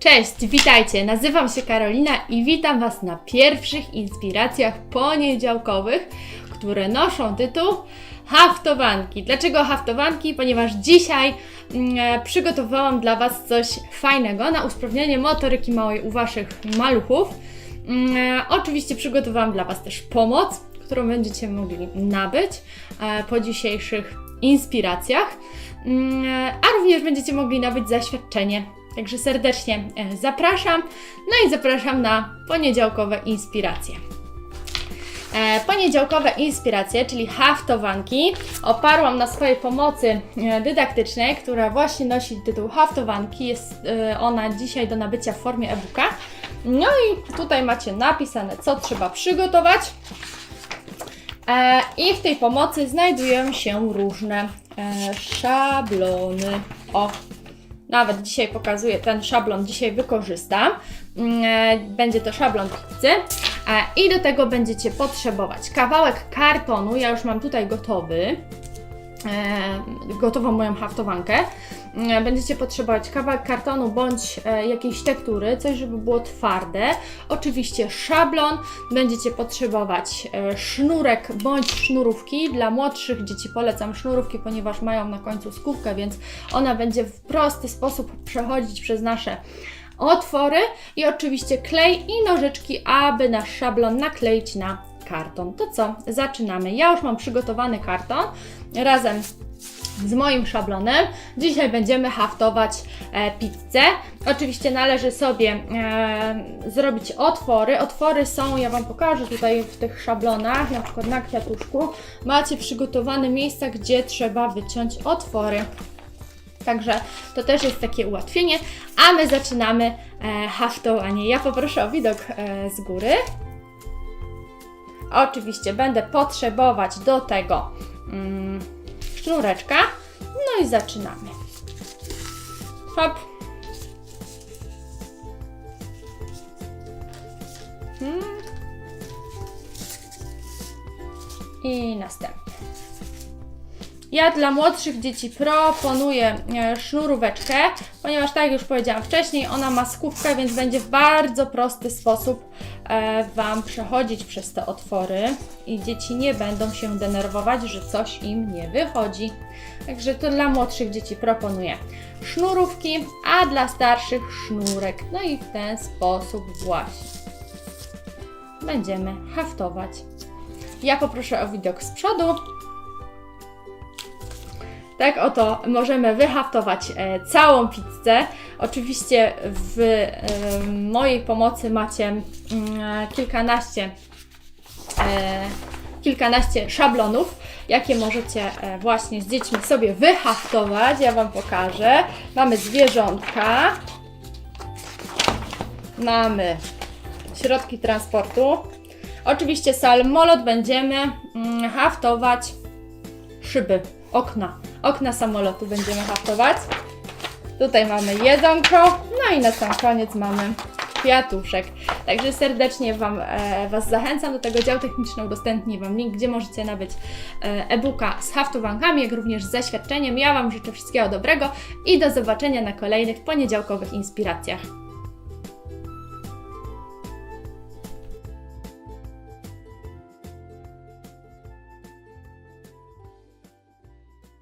Cześć, witajcie. Nazywam się Karolina i witam Was na pierwszych inspiracjach poniedziałkowych, które noszą tytuł Haftowanki. Dlaczego haftowanki? Ponieważ dzisiaj mm, e, przygotowałam dla Was coś fajnego na usprawnienie motoryki małej u Waszych maluchów. Mm, e, Oczywiście przygotowałam dla Was też pomoc, którą będziecie mogli nabyć e, po dzisiejszych inspiracjach, Mm, e, a również będziecie mogli nabyć zaświadczenie. Także serdecznie e, zapraszam. No i zapraszam na poniedziałkowe inspiracje. E, Poniedziałkowe inspiracje, czyli haftowanki, oparłam na swojej pomocy e, dydaktycznej, która właśnie nosi tytuł haftowanki. Jest ona dzisiaj do nabycia w formie e-booka. No i tutaj macie napisane, co trzeba przygotować. I w tej pomocy znajdują się różne szablony. O, nawet dzisiaj pokazuję, ten szablon dzisiaj wykorzystam. Mm, e, Będzie to szablon pizzy. E, I do tego będziecie potrzebować kawałek kartonu. Ja już mam tutaj gotowy. E, gotową moją haftowankę. Mm, Będziecie potrzebować kawałek kartonu bądź e, jakiejś tektury, coś, żeby było twarde. Oczywiście szablon. Będziecie potrzebować e, sznurek bądź sznurówki. Dla młodszych dzieci polecam sznurówki, ponieważ mają na końcu skówkę, więc ona będzie w prosty sposób przechodzić przez nasze otwory. I oczywiście klej i nożyczki, aby nasz szablon nakleić na karton. To co? Zaczynamy. Ja już mam przygotowany karton razem z moim szablonem. Dzisiaj będziemy haftować e, pizzę. Oczywiście należy sobie e, zrobić otwory. Otwory są, ja Wam pokażę tutaj w tych szablonach, na przykład na kwiatuszku. Macie przygotowane miejsca, gdzie trzeba wyciąć otwory. Także to też jest takie ułatwienie. A my zaczynamy e, haftowanie. Ja poproszę o widok e, z góry. Oczywiście będę potrzebować do tego mm, sznureczka. No i zaczynamy. Hop. Mm. I następnie. Ja dla młodszych dzieci proponuję e, sznuróweczkę, ponieważ tak jak już powiedziałam wcześniej, ona ma skówkę, więc będzie w bardzo prosty sposób e, Wam przechodzić przez te otwory i dzieci nie będą się denerwować, że coś im nie wychodzi. Także to dla młodszych dzieci proponuję sznurówki, a dla starszych sznurek. No i w ten sposób właśnie będziemy haftować. Ja poproszę o widok z przodu. Tak oto możemy wyhaftować e, całą pizzę. Oczywiście w e, mojej pomocy macie mm, e, kilkanaście, kilkanaście szablonów, jakie możecie właśnie z dziećmi sobie wyhaftować. Ja Wam pokażę. Mamy zwierzątka, mamy środki transportu. Oczywiście samolot będziemy mm, haftować szyby, okna. Okna samolotu będziemy haftować. Tutaj mamy jedzonko, no i na sam koniec mamy kwiatuszek. Także serdecznie Wam, e, Was zachęcam do tego. Dział techniczny udostępni Wam link, gdzie możecie nabyć e, e-booka z haftowankami, jak również z zaświadczeniem. Ja Wam życzę wszystkiego dobrego i do zobaczenia na kolejnych poniedziałkowych inspiracjach.